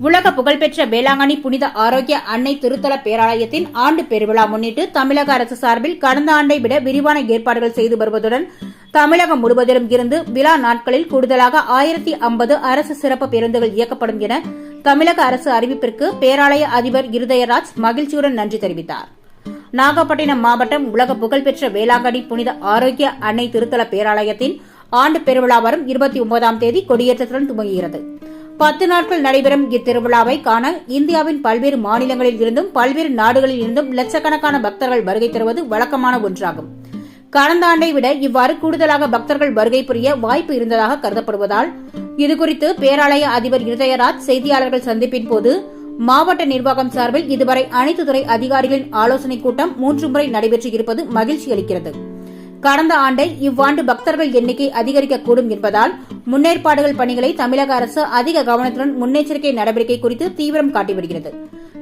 உலக புகழ்பெற்ற வேளாங்கண்ணி புனித ஆரோக்கிய அன்னை திருத்தல பேராலயத்தின் ஆண்டு பெருவிழா முன்னிட்டு தமிழக அரசு சார்பில் கடந்த ஆண்டை விட விரிவான ஏற்பாடுகள் செய்து வருவதுடன் தமிழகம் முழுவதிலும் இருந்து விழா நாட்களில் கூடுதலாக ஆயிரத்தி ஐம்பது அரசு சிறப்பு பேருந்துகள் இயக்கப்படும் என தமிழக அரசு அறிவிப்பிற்கு பேராலய அதிபர் இருதயராஜ் மகிழ்ச்சியுடன் நன்றி தெரிவித்தார். நாகப்பட்டினம் மாவட்டம் உலக புகழ்பெற்ற வேளாங்கண்ணி புனித ஆரோக்கிய அன்னை திருத்தல பேராலயத்தின் ஆண்டு பெருவிழா வரும் இருபத்தி ஒன்பதாம் தேதி கொடியேற்றத்துடன் துவங்குகிறது. பத்து நாட்கள் நடைபெறும் இத்திருவிழாவை காண இந்தியாவின் பல்வேறு மாநிலங்களில் இருந்தும் பல்வேறு நாடுகளில் இருந்தும் லட்சக்கணக்கான பக்தர்கள் வருகை தருவது வழக்கமான ஒன்றாகும். கடந்த ஆண்டை விட இவ்வாறு கூடுதலாக பக்தர்கள் வருகை புரிய வாய்ப்பு இருந்ததாக கருதப்படுவதால் இதுகுறித்து பேராலய அதிபர் இருதயராஜ் செய்தியாளர்கள் சந்திப்பின் போது மாவட்ட நிர்வாகம் சார்பில் இதுவரை அனைத்து துறை அதிகாரிகளின் ஆலோசனைக் கூட்டம் மூன்று முறை நடைபெற்று இருப்பது மகிழ்ச்சி அளிக்கிறது. கடந்த ஆண்டை இவ்வாண்டு பக்தர்கள் எண்ணிக்கை அதிகரிக்கக்கூடும் என்பதால் முன்னேற்பாடுகள் பணிகளை தமிழக அரசு அதிக கவனத்துடன் முன்னெச்சரிக்கை நடவடிக்கை குறித்து தீவிரம் காட்டி வருகிறது.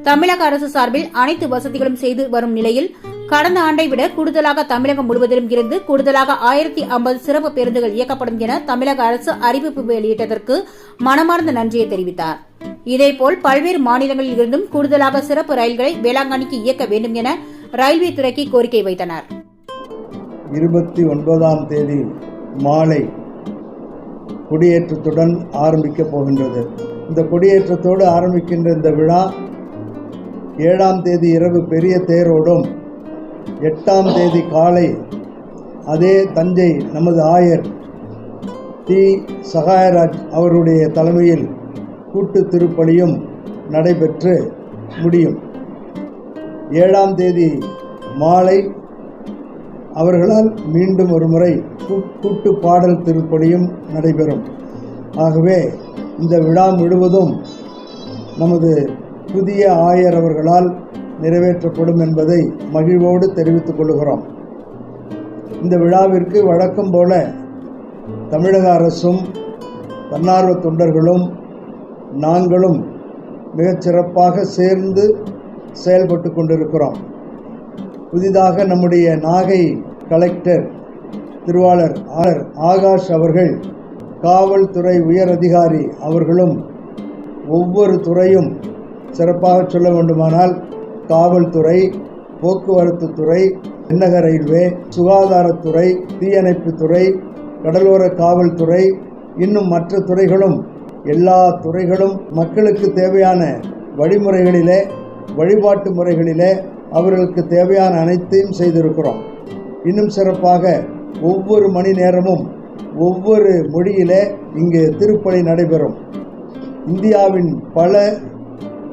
தமிழக அரசு சார்பில் அனைத்து வசதிகளும் செய்து வரும் நிலையில் கடந்த ஆண்டை விட கூடுதலாக தமிழகம் முழுவதிலும் இருந்து கூடுதலாக ஆயிரத்தி ஐம்பது சிறப்பு பேருந்துகள் இயக்கப்படும் என தமிழக அரசு அறிவிப்பு வெளியிட்டதற்கு மனமார்ந்த நன்றியை தெரிவித்தார். இதேபோல் பல்வேறு மாநிலங்களில் இருந்தும் கூடுதலாக சிறப்பு ரயில்களை வேளாங்கண்ணிக்கு இயக்க வேண்டும் என ரயில்வே துறைக்கு கோரிக்கை வைத்தனர். இருபத்தி ஒன்பதாம் தேதி மாலை கொடியேற்றத்துடன் ஆரம்பிக்கப் போகின்றது. இந்த கொடியேற்றத்தோடு ஆரம்பிக்கின்ற இந்த விழா ஏழாம் தேதி இரவு பெரிய தேரோடும் எட்டாம் தேதி காலை அதே தஞ்சை நமது ஆயர் டி. சகாயராஜ் அவருடைய தலைமையில் கூட்டு திருப்பலியும் நடைபெற்று முடியும். ஏழாம் தேதி மாலை அவர்களால் மீண்டும் ஒரு முறை கூட்டு பாடல் திருப்பணியும் நடைபெறும். ஆகவே இந்த விழா முழுவதும் நமது புதிய ஆயர் அவர்களால் நிறைவேற்றப்படும் என்பதை மகிழ்வோடு தெரிவித்துக் கொள்கிறோம். இந்த விழாவிற்கு வழக்கம் போல தமிழக அரசும் தன்னார்வ தொண்டர்களும் நாங்களும் மிகச்சிறப்பாக சேர்ந்து செயல்பட்டு கொண்டிருக்கிறோம். புதிதாக நம்முடைய நாகை கலெக்டர் திருவாளர் ஆர். ஆகாஷ் அவர்கள் காவல்துறை உயர் அதிகாரி அவர்களும் ஒவ்வொரு துறையும் சிறப்பாக சொல்ல வேண்டுமானால் காவல்துறை போக்குவரத்து துறை தென்னக ரயில்வே சுகாதாரத்துறை தீயணைப்புத்துறை கடலோர காவல்துறை இன்னும் மற்ற துறைகளும் எல்லா துறைகளும் மக்களுக்கு தேவையான வழிமுறைகளிலே வழிபாட்டு முறைகளிலே அவர்களுக்கு தேவையான அனைத்தையும் செய்திருக்கிறோம். இன்னும் சிறப்பாக ஒவ்வொரு மணி நேரமும் ஒவ்வொரு மொழியிலே இங்கு திருப்பலி நடைபெறும். இந்தியாவின் பல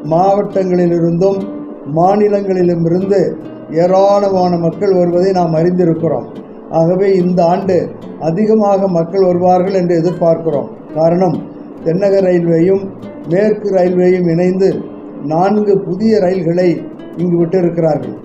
மாவட்டங்களிலிருந்தும் மாநிலங்களிலுமிருந்து ஏராளமான மக்கள் வருவதை நாம் அறிந்திருக்கிறோம். ஆகவே இந்த ஆண்டு அதிகமாக மக்கள் வருவார்கள் என்று எதிர்பார்க்கிறோம். காரணம் தென்னக ரயில்வேயும் மேற்கு ரயில்வேயும் இணைந்து நான்கு புதிய ரயில்களை இங்கு விட்டு இருக்கிறார்கள்